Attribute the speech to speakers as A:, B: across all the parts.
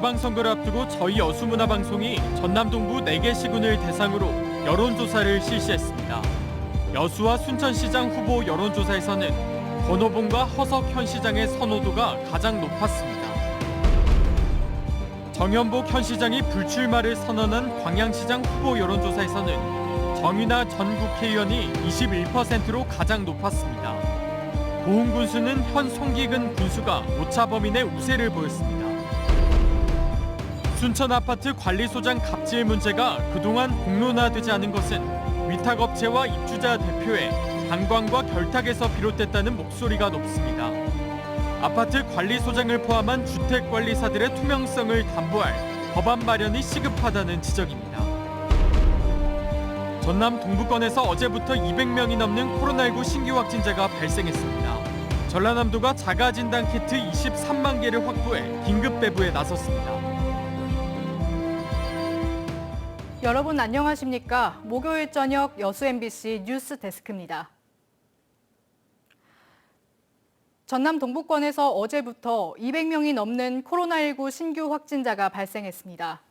A: 6월 1일 지방선거를 앞두고 저희 여수문화방송이 전남 동부 4개 시군을 대상으로 여론조사를 실시했습니다. 여수와 순천시장 후보 여론조사에서는 권오봉과 허석 현 시장의 선호도가 가장 높았습니다. 정현복 현 시장이 불출마를 선언한 광양시장 후보 여론조사에서는 정윤아 전 국회의원이 21%로 가장 높았습니다. 고흥 군수는 현 송기근 군수가 오차 범인의 우세를 보였습니다. 순천 아파트 관리소장 갑질 문제가 그동안 공론화되지 않은 것은 위탁업체와 입주자 대표의 방광과 결탁에서 비롯됐다는 목소리가 높습니다. 아파트 관리소장을 포함한 주택관리사들의 투명성을 담보할 법안 마련이 시급하다는 지적입니다. 전남 동부권에서 어제부터 200명이 넘는 코로나19 신규 확진자가 발생했습니다. 전라남도가 자가진단 키트 23만 개를 확보해 긴급 배부에 나섰습니다.
B: 여러분 안녕하십니까? 목요일 저녁 여수 MBC 뉴스 데스크입니다. 전남 동부권에서 어제부터 200명이 넘는 코로나19 신규 확진자가 발생했습니다.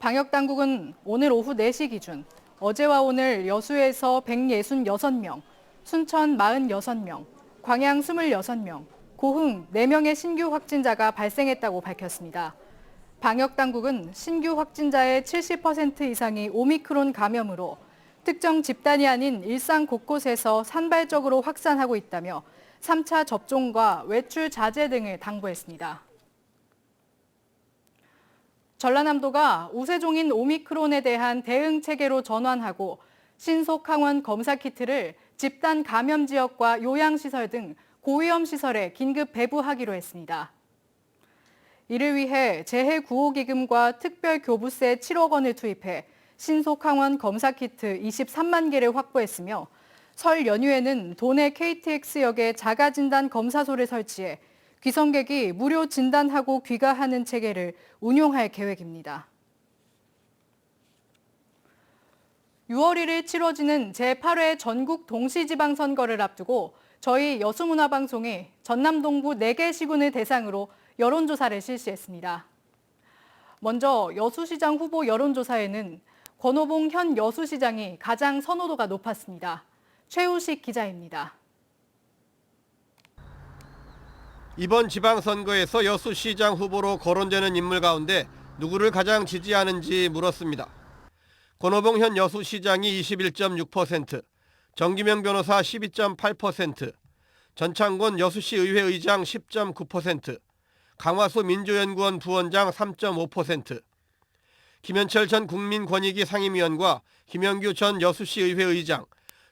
B: 방역 당국은 오늘 오후 4시 기준 어제와 오늘 여수에서 166명, 순천 46명, 광양 26명, 고흥 4명의 신규 확진자가 발생했다고 밝혔습니다. 방역 당국은 신규 확진자의 70% 이상이 오미크론 감염으로 특정 집단이 아닌 일상 곳곳에서 산발적으로 확산하고 있다며 3차 접종과 외출 자제 등을 당부했습니다. 전라남도가 우세종인 오미크론에 대한 대응 체계로 전환하고 신속 항원 검사 키트를 집단 감염 지역과 요양시설 등 고위험 시설에 긴급 배부하기로 했습니다. 이를 위해 재해구호기금과 특별교부세 7억 원을 투입해 신속항원 검사 키트 23만 개를 확보했으며 설 연휴에는 도내 KTX역에 자가진단 검사소를 설치해 귀성객이 무료 진단하고 귀가하는 체계를 운용할 계획입니다. 6월 1일 치러지는 제8회 전국 동시지방선거를 앞두고 저희 여수문화방송이 전남 동부 4개 시군을 대상으로 여론조사를 실시했습니다. 먼저 여수시장 후보 여론조사에는 권오봉 현 여수시장이 가장 선호도가 높았습니다. 최우식 기자입니다.
C: 이번 지방선거에서 여수시장 후보로 거론되는 인물 가운데 누구를 가장 지지하는지 물었습니다. 권오봉 현 여수시장이 21.6%, 정기명 변호사 12.8%, 전창곤 여수시 의회 의장 10.9%, 강화수 민주연구원 부원장 3.5%, 김현철 전 국민권익위 상임위원과 김영규 전 여수시 의회 의장,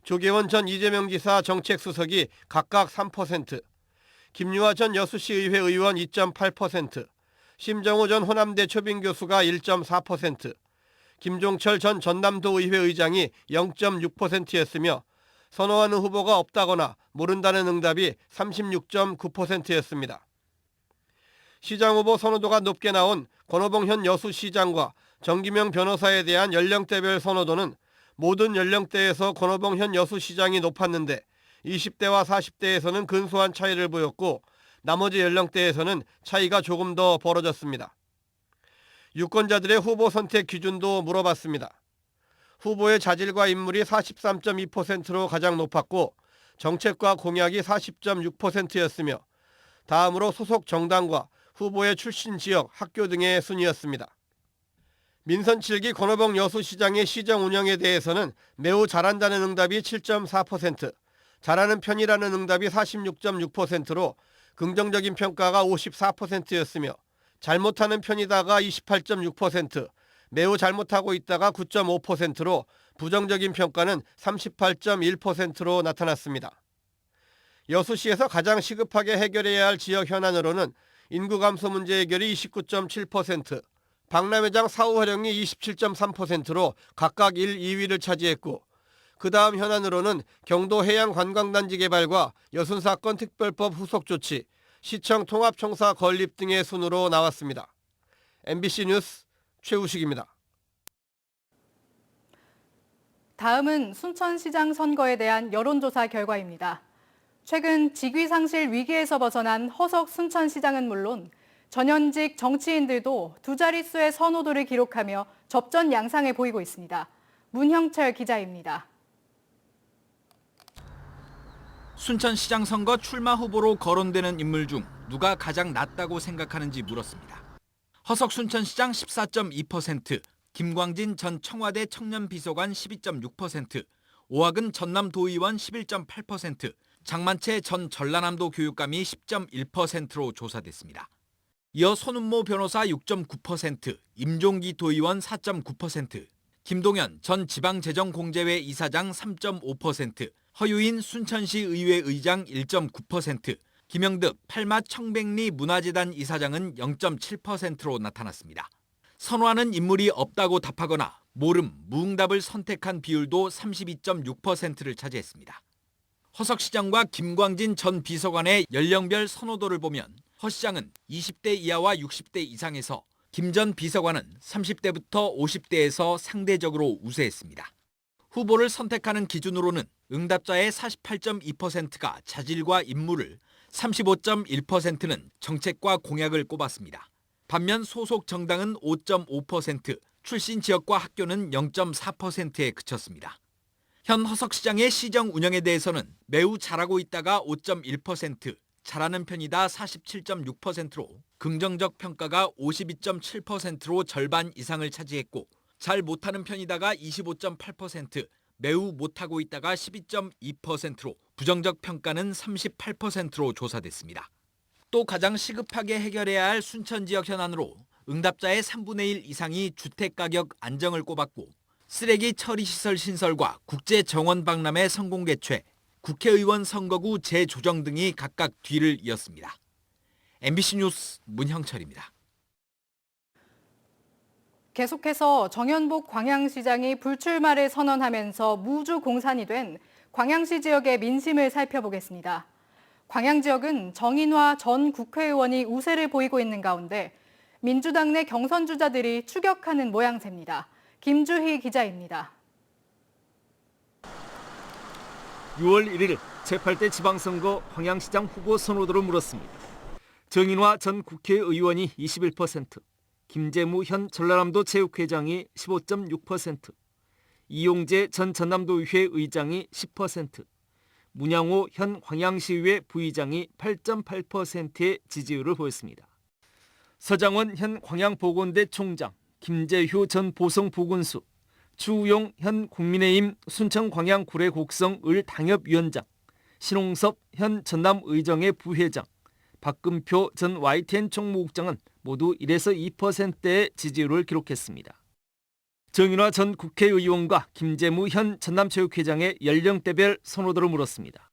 C: 조계원 전 이재명 지사 정책수석이 각각 3%, 김유아 전 여수시 의회 의원 2.8%, 심정호 전 호남대 초빙 교수가 1.4%, 김종철 전 전남도 의회 의장이 0.6%였으며 선호하는 후보가 없다거나 모른다는 응답이 36.9%였습니다. 시장 후보 선호도가 높게 나온 권오봉 현 여수시장과 정기명 변호사에 대한 연령대별 선호도는 모든 연령대에서 권오봉 현 여수시장이 높았는데 20대와 40대에서는 근소한 차이를 보였고 나머지 연령대에서는 차이가 조금 더 벌어졌습니다. 유권자들의 후보 선택 기준도 물어봤습니다. 후보의 자질과 인물이 43.2%로 가장 높았고 정책과 공약이 40.6%였으며 다음으로 소속 정당과 후보의 출신 지역, 학교 등의 순이었습니다. 민선 7기 권오봉 여수시장의 시정 운영에 대해서는 매우 잘한다는 응답이 7.4%, 잘하는 편이라는 응답이 46.6%로 긍정적인 평가가 54%였으며 잘못하는 편이다가 28.6%, 매우 잘못하고 있다가 9.5%로 부정적인 평가는 38.1%로 나타났습니다. 여수시에서 가장 시급하게 해결해야 할 지역 현안으로는 인구 감소 문제 해결이 29.7%, 박람회장 사후 활용이 27.3%로 각각 1, 2위를 차지했고 그 다음 현안으로는 경도 해양관광단지 개발과 여순사건 특별법 후속 조치, 시청 통합청사 건립 등의 순으로 나왔습니다. MBC 뉴스 최우식입니다.
B: 다음은 순천시장 선거에 대한 여론조사 결과입니다. 최근 직위상실 위기에서 벗어난 허석 순천시장은 물론 전현직 정치인들도 두 자릿수의 선호도를 기록하며 접전 양상을 보이고 있습니다. 문형철 기자입니다.
D: 순천시장 선거 출마 후보로 거론되는 인물 중 누가 가장 낫다고 생각하는지 물었습니다. 허석 순천시장 14.2%, 김광진 전 청와대 청년비서관 12.6%, 오학은 전남도의원 11.8%, 장만채 전 전라남도 교육감이 10.1%로 조사됐습니다. 이어 손은모 변호사 6.9%, 임종기 도의원 4.9%, 김동연 전 지방재정공제회 이사장 3.5%, 허유인 순천시 의회 의장 1.9%, 김영득 팔맛 청백리 문화재단 이사장은 0.7%로 나타났습니다. 선호하는 인물이 없다고 답하거나 모름, 무응답을 선택한 비율도 32.6%를 차지했습니다. 허석 시장과 김광진 전 비서관의 연령별 선호도를 보면 허 시장은 20대 이하와 60대 이상에서 김 전 비서관은 30대부터 50대에서 상대적으로 우세했습니다. 후보를 선택하는 기준으로는 응답자의 48.2%가 자질과 임무를, 35.1%는 정책과 공약을 꼽았습니다. 반면 소속 정당은 5.5%, 출신 지역과 학교는 0.4%에 그쳤습니다. 현 허석 시장의 시정 운영에 대해서는 매우 잘하고 있다가 5.1%, 잘하는 편이다 47.6%로 긍정적 평가가 52.7%로 절반 이상을 차지했고 잘 못하는 편이다가 25.8%, 매우 못하고 있다가 12.2%로 부정적 평가는 38%로 조사됐습니다. 또 가장 시급하게 해결해야 할 순천 지역 현안으로 응답자의 3분의 1 이상이 주택가격 안정을 꼽았고 쓰레기 처리 시설 신설과 국제 정원 박람회 성공 개최, 국회의원 선거구 재조정 등이 각각 뒤를 이었습니다. MBC 뉴스 문형철입니다.
B: 계속해서 정현복 광양시장이 불출마를 선언하면서 무주 공산이 된 광양시 지역의 민심을 살펴보겠습니다. 광양 지역은 정인화 전 국회의원이 우세를 보이고 있는 가운데 민주당 내 경선 주자들이 추격하는 모양새입니다. 김주희 기자입니다.
E: 6월 1일 제8대 지방선거 광양시장 후보 선호도를 물었습니다. 정인화 전 국회의원이 21%, 김재무 현 전라남도 체육회장이 15.6%, 이용재 전 전남도의회 의장이 10%, 문양호 현 광양시의회 부의장이 8.8%의 지지율을 보였습니다. 서장원 현 광양보건대 총장, 김재효 전 보성보건수, 추우용 현 국민의힘 순천광양 구례곡성 을 당협위원장, 신홍섭 현 전남의정의 부회장, 박금표 전 YTN 총무국장은 모두 1에서 2%의 지지율을 기록했습니다. 정인화 전 국회의원과 김재무 현 전남체육회장의 연령대별 선호도를 물었습니다.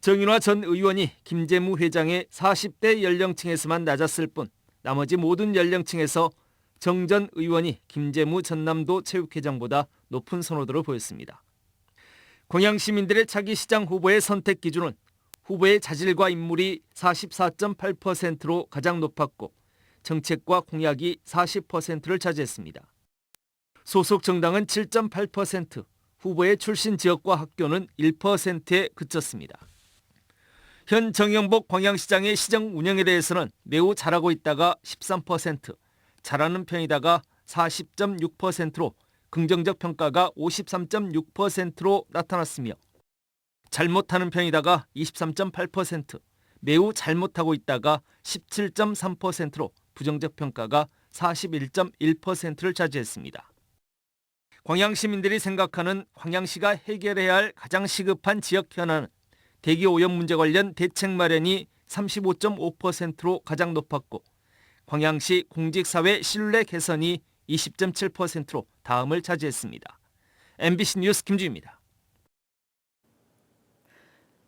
E: 정인화 전 의원이 김재무 회장의 40대 연령층에서만 낮았을 뿐 나머지 모든 연령층에서 정전 의원이 김재무 전남도 체육회장보다 높은 선호도를 보였습니다. 광양 시민들의 차기 시장 후보의 선택 기준은 후보의 자질과 인물이 44.8%로 가장 높았고 정책과 공약이 40%를 차지했습니다. 소속 정당은 7.8%, 후보의 출신 지역과 학교는 1%에 그쳤습니다. 현 정영복 광양시장의 시정 운영에 대해서는 매우 잘하고 있다가 13%, 잘하는 편이다가 40.6%로 긍정적 평가가 53.6%로 나타났으며 잘못하는 편이다가 23.8%, 매우 잘못하고 있다가 17.3%로 부정적 평가가 41.1%를 차지했습니다. 광양 시민들이 생각하는 광양시가 해결해야 할 가장 시급한 지역 현안은 대기 오염 문제 관련 대책 마련이 35.5%로 가장 높았고 광양시 공직사회 신뢰 개선이 20.7%로 다음을 차지했습니다. MBC 뉴스 김주입니다.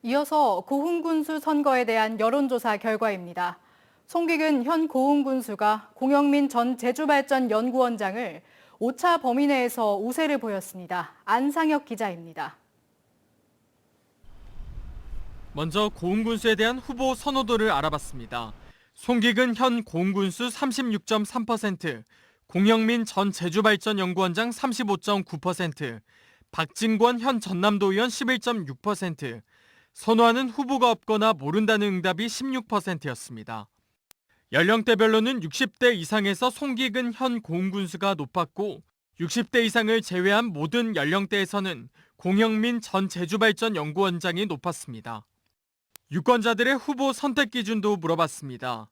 B: 이어서 고흥 군수 선거에 대한 여론조사 결과입니다. 송기근 현 고흥 군수가 공영민 전 제주발전연구원장을 5차 범위 내에서 우세를 보였습니다. 안상혁 기자입니다.
A: 먼저 고흥 군수에 대한 후보 선호도를 알아봤습니다. 송기근 현 고흥군수 36.3%, 공영민 전 제주발전연구원장 35.9%, 박진권 현 전남도의원 11.6%, 선호하는 후보가 없거나 모른다는 응답이 16%였습니다. 연령대별로는 60대 이상에서 송기근 현 고흥군수가 높았고 60대 이상을 제외한 모든 연령대에서는 공영민 전 제주발전연구원장이 높았습니다. 유권자들의 후보 선택 기준도 물어봤습니다.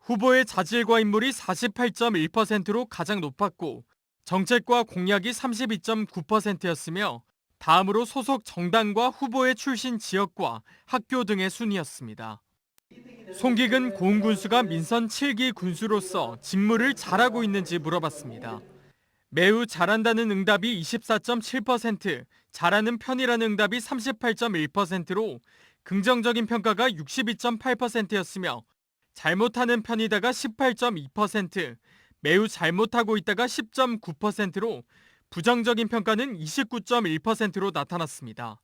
A: 후보의 자질과 인물이 48.1%로 가장 높았고 정책과 공약이 32.9%였으며 다음으로 소속 정당과 후보의 출신 지역과 학교 등의 순이었습니다. 송기근 고흥군수가 민선 7기 군수로서 직무를 잘하고 있는지 물어봤습니다. 매우 잘한다는 응답이 24.7%, 잘하는 편이라는 응답이 38.1%로 긍정적인 평가가 62.8%였으며 잘못하는 편이다가 18.2%, 매우 잘못하고 있다가 10.9%로 부정적인 평가는 29.1%로 나타났습니다.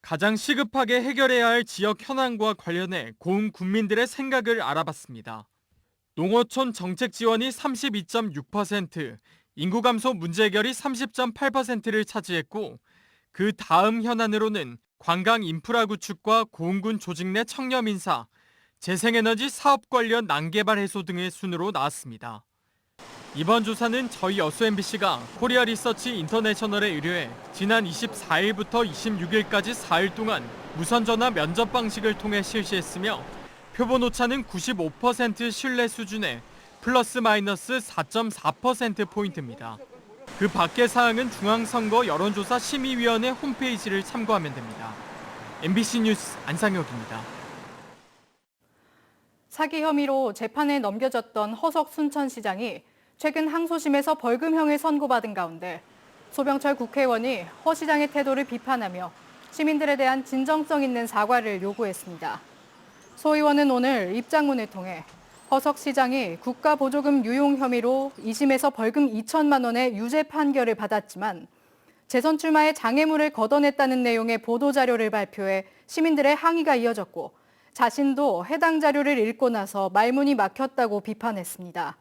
A: 가장 시급하게 해결해야 할 지역 현안과 관련해 고흥 군민들의 생각을 알아봤습니다. 농어촌 정책 지원이 32.6%, 인구 감소 문제 해결이 30.8%를 차지했고 그 다음 현안으로는 관광 인프라 구축과 고흥군 조직 내 청렴 인사, 재생에너지 사업 관련 난개발 해소 등의 순으로 나왔습니다. 이번 조사는 저희 여수 MBC가 코리아 리서치 인터내셔널에 의뢰해 지난 24일부터 26일까지 4일 동안 무선 전화 면접 방식을 통해 실시했으며 표본 오차는 95% 신뢰 수준에 플러스 마이너스 4.4% 포인트입니다. 그 밖의 사항은 중앙선거 여론조사 심의위원회 홈페이지를 참고하면 됩니다. MBC 뉴스 안상혁입니다.
B: 사기 혐의로 재판에 넘겨졌던 허석 순천시장이 최근 항소심에서 벌금형을 선고받은 가운데 소병철 국회의원이 허 시장의 태도를 비판하며 시민들에 대한 진정성 있는 사과를 요구했습니다. 소 의원은 오늘 입장문을 통해 허석 시장이 국가보조금 유용 혐의로 2심에서 벌금 2천만 원의 유죄 판결을 받았지만 재선 출마에 장애물을 걷어냈다는 내용의 보도 자료를 발표해 시민들의 항의가 이어졌고 자신도 해당 자료를 읽고 나서 말문이 막혔다고 비판했습니다.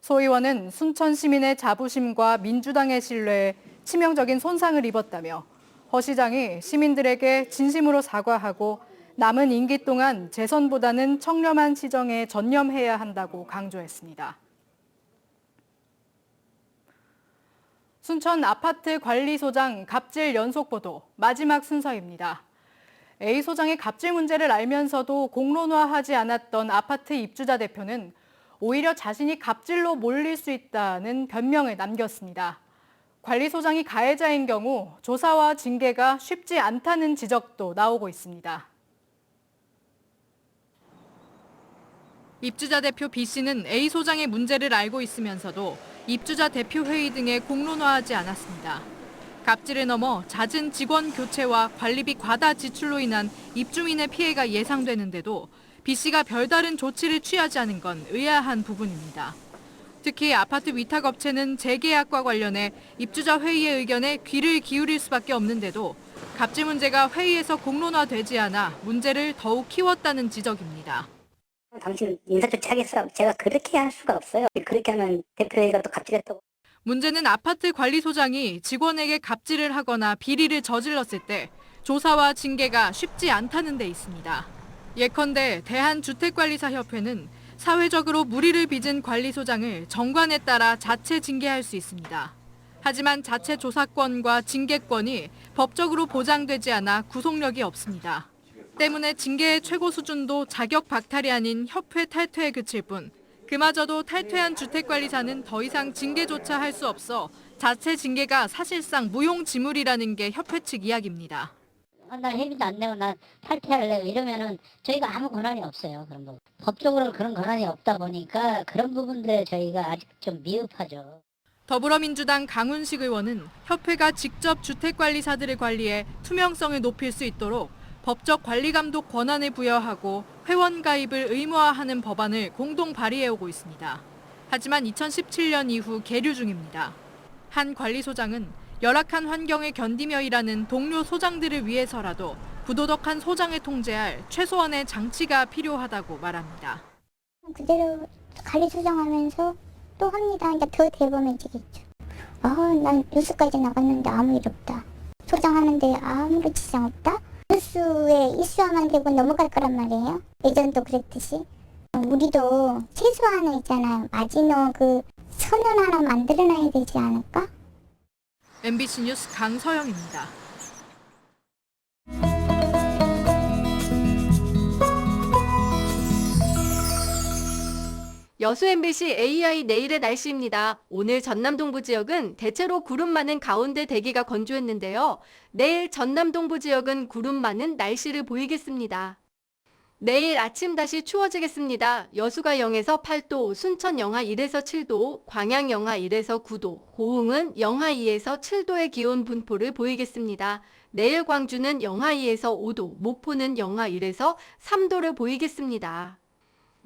B: 소 의원은 순천 시민의 자부심과 민주당의 신뢰에 치명적인 손상을 입었다며 허 시장이 시민들에게 진심으로 사과하고 남은 임기 동안 재선보다는 청렴한 시정에 전념해야 한다고 강조했습니다. 순천 아파트 관리소장 갑질 연속 보도 마지막 순서입니다. A 소장의 갑질 문제를 알면서도 공론화하지 않았던 아파트 입주자 대표는 오히려 자신이 갑질로 몰릴 수 있다는 변명을 남겼습니다. 관리소장이 가해자인 경우 조사와 징계가 쉽지 않다는 지적도 나오고 있습니다. 입주자 대표 B 씨는 A 소장의 문제를 알고 있으면서도 입주자 대표 회의 등에 공론화하지 않았습니다. 갑질을 넘어 잦은 직원 교체와 관리비 과다 지출로 인한 입주민의 피해가 예상되는데도 B 씨가 별다른 조치를 취하지 않은 건 의아한 부분입니다. 특히 아파트 위탁업체는 재계약과 관련해 입주자 회의의 의견에 귀를 기울일 수밖에 없는데도 갑질 문제가 회의에서 공론화되지 않아 문제를 더욱 키웠다는 지적입니다.
F: 당신 인사조치 하겠어. 제가 그렇게 할 수가 없어요. 그렇게 하면 대표회의가 또 갑질했다고.
B: 문제는 아파트 관리소장이 직원에게 갑질을 하거나 비리를 저질렀을 때 조사와 징계가 쉽지 않다는 데 있습니다. 예컨대 대한주택관리사협회는 사회적으로 무리를 빚은 관리소장을 정관에 따라 자체 징계할 수 있습니다. 하지만 자체 조사권과 징계권이 법적으로 보장되지 않아 구속력이 없습니다. 때문에 징계의 최고 수준도 자격 박탈이 아닌 협회 탈퇴에 그칠 뿐 그마저도 탈퇴한 주택관리사는 더 이상 징계조차 할 수 없어 자체 징계가 사실상 무용지물이라는 게 협회 측 이야기입니다.
F: 아, 나 회비도 안 내고 나 탈퇴할래 이러면은 저희가 아무 권한이 없어요. 그런 거. 법적으로 그런 권한이 없다 보니까 그런 부분들에 저희가 아직 좀 미흡하죠.
B: 더불어민주당 강훈식 의원은 협회가 직접 주택관리사들을 관리해 투명성을 높일 수 있도록 법적 관리 감독 권한을 부여하고 회원 가입을 의무화하는 법안을 공동 발의해오고 있습니다. 하지만 2017년 이후 계류 중입니다. 한 관리소장은 열악한 환경을 견디며 일하는 동료 소장들을 위해서라도 부도덕한 소장을 통제할 최소한의 장치가 필요하다고 말합니다.
G: 그대로 관리 수정하면서 또 합니다. 이제 더 대범해지겠죠. 아, 난 뉴스까지 나갔는데 아무 일 없다. 소장하는데 아무런 지장 없다. 뉴스에 이슈하면 되고 넘어갈 거란 말이에요. 예전도 그랬듯이. 우리도 최소한은 있잖아요. 마지노 그 선언 하나 만들어놔야 되지 않을까?
B: MBC 뉴스 강서영입니다.
H: 여수 MBC AI 내일의 날씨입니다. 오늘 전남 동부 지역은 대체로 구름 많은 가운데 대기가 건조했는데요. 내일 전남 동부 지역은 구름 많은 날씨를 보이겠습니다. 내일 아침 다시 추워지겠습니다. 여수가 0에서 8도, 순천 영하 1에서 7도, 광양 영하 1에서 9도, 고흥은 영하 2에서 7도의 기온 분포를 보이겠습니다. 내일 광주는 영하 2에서 5도, 목포는 영하 1에서 3도를 보이겠습니다.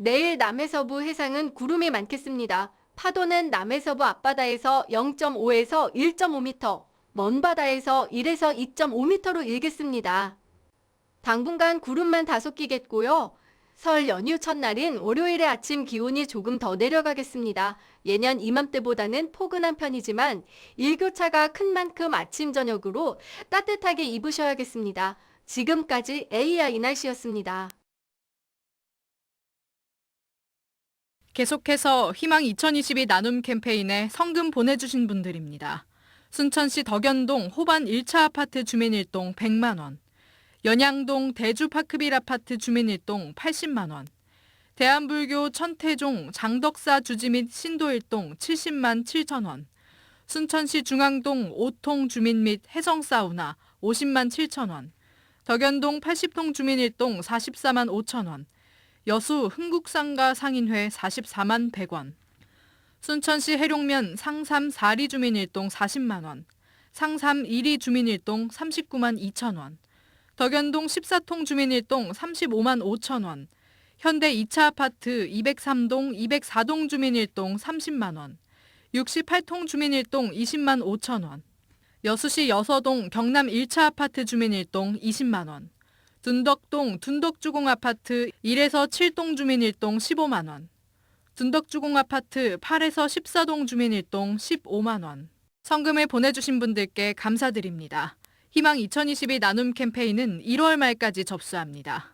H: 내일 남해서부 해상은 구름이 많겠습니다. 파도는 남해서부 앞바다에서 0.5에서 1.5m, 먼바다에서 1에서 2.5m로 일겠습니다. 당분간 구름만 다소 끼겠고요. 설 연휴 첫날인 월요일의 아침 기온이 조금 더 내려가겠습니다. 예년 이맘때보다는 포근한 편이지만 일교차가 큰 만큼 아침 저녁으로 따뜻하게 입으셔야겠습니다. 지금까지 AI 날씨였습니다.
B: 계속해서 희망 2022 나눔 캠페인에 성금 보내주신 분들입니다. 순천시 덕연동 호반 1차 아파트 주민 1동 100만 원, 연양동 대주 파크빌 아파트 주민 1동 80만 원, 대한불교 천태종 장덕사 주지 및 신도 1동 70만 7천 원, 순천시 중앙동 5통 주민 및 해성 사우나 50만 7천 원, 덕연동 80통 주민 1동 44만 5천 원, 여수 흥국상가 상인회 44만 100원, 순천시 해룡면 상삼 4리 주민 1동 40만 원, 상삼 1리 주민 1동 39만 2천 원, 덕연동 14통 주민 1동 35만 5천 원, 현대 2차 아파트 203동 204동 주민 1동 30만 원, 68통 주민 1동 20만 5천 원, 여수시 여서동 경남 1차 아파트 주민 1동 20만 원, 둔덕동 둔덕주공 아파트 1에서 7동 주민 1동 15만 원. 둔덕주공 아파트 8에서 14동 주민 1동 15만 원. 성금을 보내주신 분들께 감사드립니다. 희망 2022 나눔 캠페인은 1월 말까지 접수합니다.